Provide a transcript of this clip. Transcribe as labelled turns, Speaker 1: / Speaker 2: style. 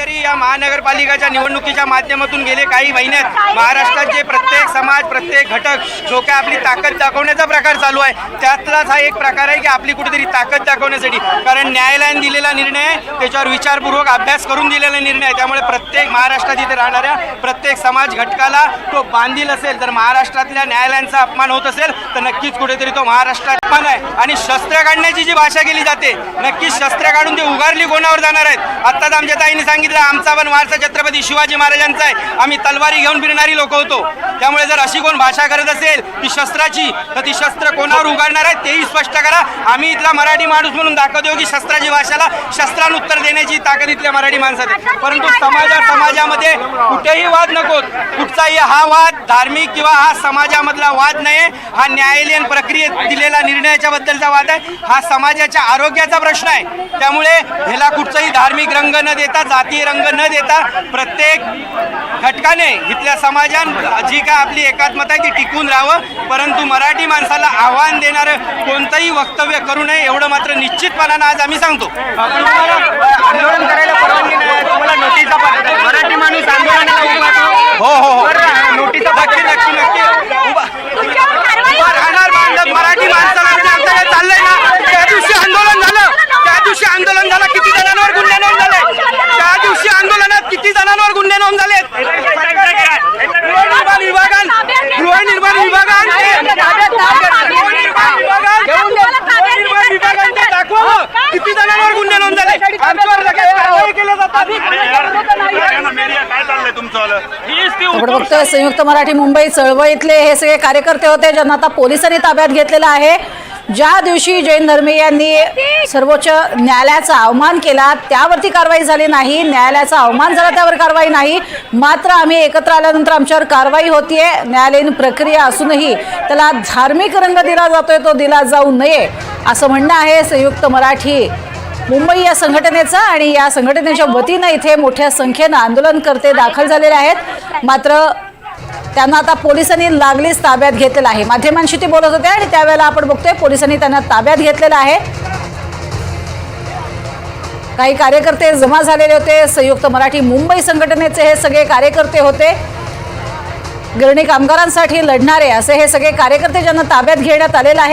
Speaker 1: तरी या महानगरपालिकाच्या निवडणुकीच्या माध्यमातून गेले काही महिन्यात महाराष्ट्रात जे प्रत्येक समाज प्रत्येक घटक जो काय आपली ताकद दाखवण्याचा प्रकार चालू आहे. त्यातलाच हा एक प्रकार आहे की आपली कुठेतरी ताकद दाखवण्यासाठी. कारण न्यायालयाने दिलेला निर्णय आहे त्याच्यावर विचारपूर्वक अभ्यास करून दिलेला निर्णय आहे. त्यामुळे प्रत्येक महाराष्ट्रात इथे राहणाऱ्या प्रत्येक समाज घटकाला तो बांधील असेल. तर महाराष्ट्रातल्या न्यायालयांचा अपमान होत असेल तर नक्कीच कुठेतरी तो महाराष्ट्रात अपमान आहे. आणि शस्त्र काढण्याची जी भाषा केली जाते नक्कीच शस्त्र काढून ती उगारली कोणावर जाणार आहेत? आत्ताच आमच्या ताईने सांगितलं आमचा पण वारसा छत्रपती शिवाजी महाराजांचा आहे. आम्ही तलवारी घेऊन फिरणारी लोक होतो. त्यामुळे जर अशी कोण भाषा करत असेल ती शस्त्राची तर ती शस्त्र कोणावर उघडणार आहे तेही स्पष्ट करा. आम्ही इथला मराठी माणूस म्हणून दाखवतो की शस्त्राची भाषाला शस्त्रान उत्तर देण्याची ताकद इथल्या मराठी माणसात परंतु समाजा समाजामध्ये कुठेही वाद नकोत कुठचाही हा वाद धार्मिक किंवा हा समाजामधला वाद नाही हा न्यायालयीन प्रक्रियेत दिलेला निर्णयाच्या बद्दलचा वाद आहे. हा समाजाच्या आरोग्याचा प्रश्न आहे. त्यामुळे ह्याला कुठचाही धार्मिक रंग न देता जातीय रंग न देता प्रत्येक घटकाने इथल्या समाजान जी काय आपली एकात्मता आहे ती टिकून राहावं. परंतु मराठी माणसाला आव्हान देणारं कोणतंही वक्तव्य करू नये एवढं मात्र निश्चितपणानं आज आम्ही सांगतो.
Speaker 2: आंदोलन करायला
Speaker 3: आपण बघतोय संयुक्त मराठी मुंबई चळवळीतले हे सगळे कार्यकर्ते होते ज्यांना आता पोलिसांनी ताब्यात घेतलेलं आहे. ज्या दिवशी जैन धर्मे यांनी सर्वोच्च न्यायालयाचा अवमान केला त्यावरती कारवाई झाली नाही. न्यायालयाचा अवमान झाला त्यावर कारवाई नाही. मात्र आम्ही एकत्र आल्यानंतर आमच्यावर कारवाई होतीये. न्यायालयीन प्रक्रिया असूनही त्याला धार्मिक रंग दिला जातोय तो दिला जाऊ नये असं म्हणणं आहे संयुक्त मराठी मुंबई या संघटनेचं आणि या संघटनेच्या वतीनं इथे मोठ्या संख्येनं आंदोलनकर्ते दाखल झालेले आहेत. मात्र त्यांना आता पोलिसांनी लागलीच ताब्यात घेतलेलं आहे. माध्यमांशी ते बोलत होते आणि त्यावेळेला आपण बघतोय पोलिसांनी त्यांना ताब्यात घेतलेलं आहे. काही कार्यकर्ते जमा झालेले होते. संयुक्त मराठी मुंबई संघटनेचे हे सगळे कार्यकर्ते होते. गिरणी कामगारांसाठी लढणारे असे हे सगळे कार्यकर्ते ज्यांना ताब्यात घेण्यात आलेलं आहे.